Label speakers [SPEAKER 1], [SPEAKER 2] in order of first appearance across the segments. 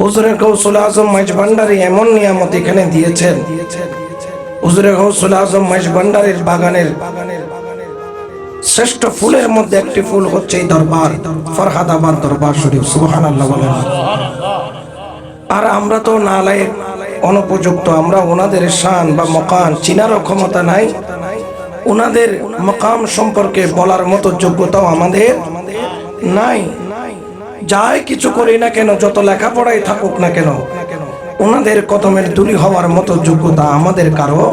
[SPEAKER 1] হুজুরে গৌসুল আজম মাইজ ভান্ডারী এমন নিয়ামত এখানে দিয়েছেন। হুজুরে গৌসুল আজম মাইজ ভান্ডারের বাগানের শ্রেষ্ঠ ফুলের মধ্যে একটি ফুল হচ্ছে এই দরবার ফরহাদাবাদ দরবার শরীফ সুবহান আল্লাহ আর আমরা তো নালায়ের অনুপযুক্ত, আমরা ওনাদের শান বা মকান চিনারও ক্ষমতা নাই। ওনাদের মকাম সম্পর্কে বলার মতো যোগ্যতাও আমাদের নাই। যাই কিছু করি না কেন, যত লেখাপড়াই থাকুক না কেন, ওনাদের কদমের দূরি হওয়ার মতো যোগ্যতা আমাদের কারও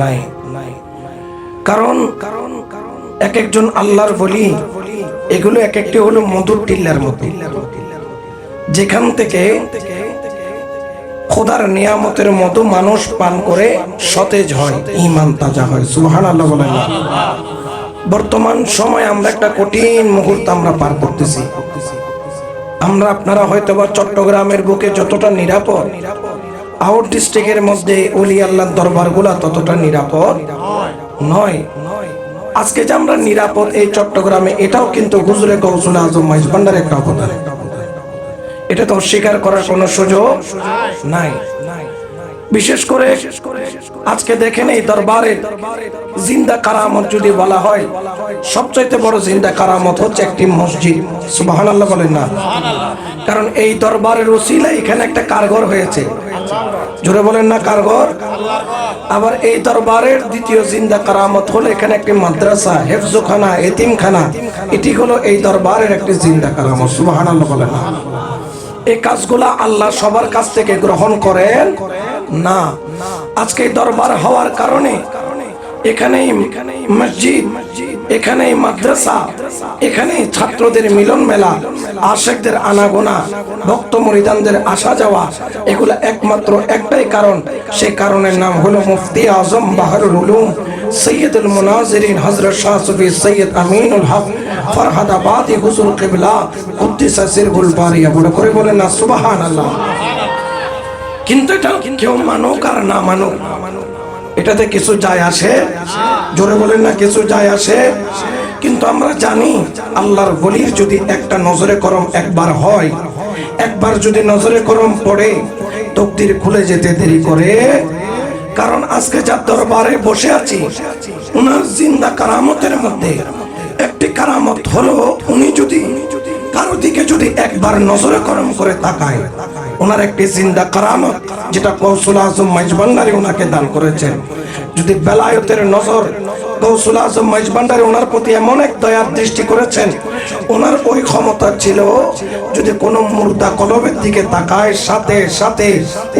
[SPEAKER 1] নাই। কারণ কারণ এক একজন আল্লাহর বলি, এগুলো এক একটি হলো মধুর টিল্লার মতো। যেখান থেকে খোদার নিয়ামতের মতো মানুষ পান করে সতেজ হয় ইমান তাজা হয় সুবহান আল্লাহ বলেন। বর্তমান সময় আমরা একটা কঠিন মুহূর্ত আমরা পার করতেছি। আমরা আপনারা হয়তো বা চট্টগ্রামের বুকে যতটা নিরাপদ আউট ডিস্ট্রিক্টের মধ্যে অলি আল্লাহর দরবারগুলা ততটা নিরাপদ নয়। আজকে যে আমরা নিরাপদ এই চট্টগ্রামে, এটাও কিন্তু হুজুরে কৌসুল আজম মাইজ ভান্ডার একটা অবদান। এটা তো অস্বীকার করার কোনো সুযোগ নাই। বিশেষ করে আজকে দেখেন এই দরবারের জিন্দা কারামত যদি বলা হয়, সবচাইতে বড় জিন্দা কারামত হচ্ছে একটি মসজিদ। সুবাহান আল্লাহ বলেন না। কারণ এই দরবারের ওসিলা এখানে একটা কারগর হয়েছে। জোরে বলেন না কারগর। আবার এই দরবারের দ্বিতীয় জিন্দা কারামত হলো এখানে একটি মাদ্রাসা, হেফজোখানা, এতিমখানা। এটি হলো এই দরবারের একটি জিন্দা কারামত। সুবাহান আল্লাহ বলেন না। এই কাজগুলা আল্লাহ সবার কাছ থেকে গ্রহণ করেন? না। আজকে দরবার হওয়ার কারণে এখানেই মসজিদ, এখানেই মাদ্রাসা, এখানেই ছাত্রদের মিলন মেলা, আশেকদের আনাগোনা, ভক্ত মরিদানদের আসা যাওয়া, এগুলা একমাত্র একটাই কারণ। সে কারণের নাম হলো মুফতি আজম বাহারুল উলুম। সৈয়দুল মুনাজিরিন হযরত শাহ সুফি সৈয়দ আমিনুল হক ফরহাদাবাদি হুজুর কিবলা কুদ্দিসা সিরহুল বারিয়া বড় করে বলেন, না, সুবহানাল্লাহ। কিন্তু এটা কেউ মানুক আর না মানুক, এটাতে কিছু যায় আসে, জোরে বলেন না, কিছু যায় আসে। কিন্তু আমরা জানি আল্লাহর বলির যদি একটা নজরে করম একবার হয়, একবার যদি নজরে করম পড়ে, তকদির খুলে যেতে দেরি করে। কারণ আজকে যার দরবারে বসে আছি, উনার জিন্দা কারামতের মধ্যে একটি কারামত হলো, উনি যদি কারও দিকে যদি একবার নজরে করম করে তাকায় ওনার একটি জিন্দা কারামত, যেটা কৌশল আজম মাইজবান্নারি ওনাকে দান করেছেন। যদি বেলায়তের নজর কৌশল আজম মাইজবান্ডারি ওনার প্রতি এমন এক দয়ার দৃষ্টি করেছেন, ওনার ওই ক্ষমতা ছিল যদি কোনো মুর্দা কলবের দিকে তাকায়, সাথে সাথে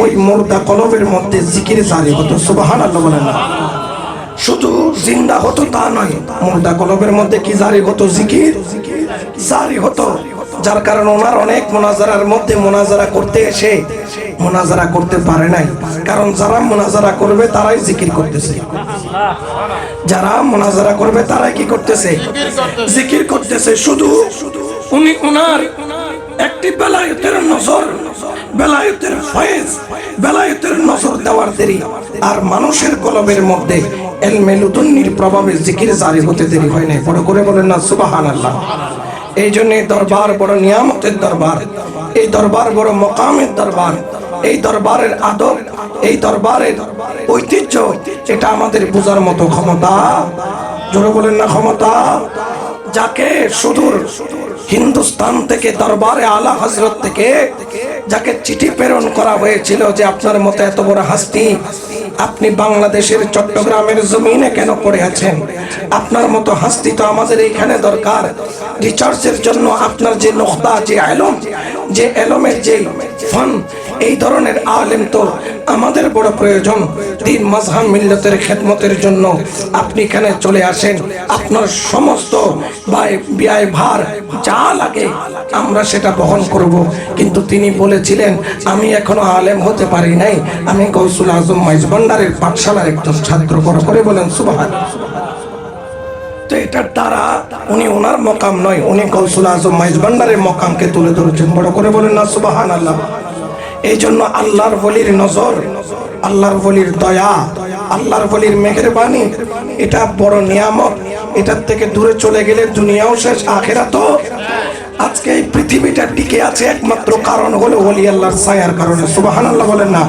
[SPEAKER 1] ওই মুর্দা কলবের মধ্যে জিকির জারি হতো। সুবাহান আল্লাহ বলেন না। শুধু জিন্দা হতো তা নয়, মুর্দা কলবের মধ্যে কি জারি হতো? জিকির জারি হতো। যার কারণে ওনার অনেক মোনাজারার মধ্যে মোনাজারা করতে এসে মোনাজারা করতে পারে নাই। কারণ যারা মোনাজারা করবে, তারাই জিকির করতেছে। যারা মোনাজারা করবে, তারাই কি করতেছে? জিকির করতেছে শুধু উনি ওনার একটি বেলায়েতের নজর, বেলায়েতের ফয়েজ, বেলায়েতের নজর দেওয়ার দেরি। আর মানুষের কলবের মধ্যে এলমে লুতুন্নির প্রভাবে জিকির জারি হতে দেরি হয় নাই। বড় করে বলেন না, সুবহানাল্লাহ। এই জন্য দরবার বড় নিয়ামতের দরবার। এই দরবার বড় মকামের দরবার। এই দরবারের আদর এই দরবারের ঐতিহ্য, এটা আমাদের বোঝার মতো ক্ষমতা। জোরে বলেন না ক্ষমতা? যাকে সুদূর হিন্দুস্তান থেকে দরবারে আলা হজরত থেকে, যাকে চিঠি প্রেরণ করা হয়েছিল যে আপনার মতো এত বড় হাস্তি, আপনি বাংলাদেশের চট্টগ্রামের জমিনে কেন পড়ে আছেন? আপনার মতো হাস্তি তো আমাদের এইখানে দরকার। রিচার্জের জন্য আপনার যে নোখদা যে আলম, যে এলমের যে ফান এই ধরনের আলেম তো আমাদের বড় প্রয়োজন। তিন মাজহাব মিল্লতের খেদমতের জন্য আপনি এখানে চলে আসেন। আপনার সমস্ত ব্যয় ভার যা লাগে আমরা সেটা বহন করব। কিন্তু তিনি বলেছিলেন, আমি এখনও আলেম হতে পারি নাই। আমি কৌশল আজম মাইজ ভান্ডারের পাঠশালার একজন ছাত্র। বড় করে বলেন, সুবাহান তো এটার দ্বারা উনি ওনার মকাম নয়, উনি কৌশল আজম মাইজ ভান্ডারের মকামকে তুলে ধরেছেন। বড় করে বলেন, না সুবাহান আল্লাহ এই জন্য আল্লাহর বলির নজর, আল্লাহর বলির দয়া, আল্লাহর বলির মেহরবানি, এটা বড় নিয়ামক এটার থেকে দূরে চলে গেলে দুনিয়াও শেষ আখেরা তো আজকে এই পৃথিবীটা টিকে আছে একমাত্র কারণ হলো ওলি আল্লাহর সায়ার কারণে। সুবাহান আল্লাহ বলেন না।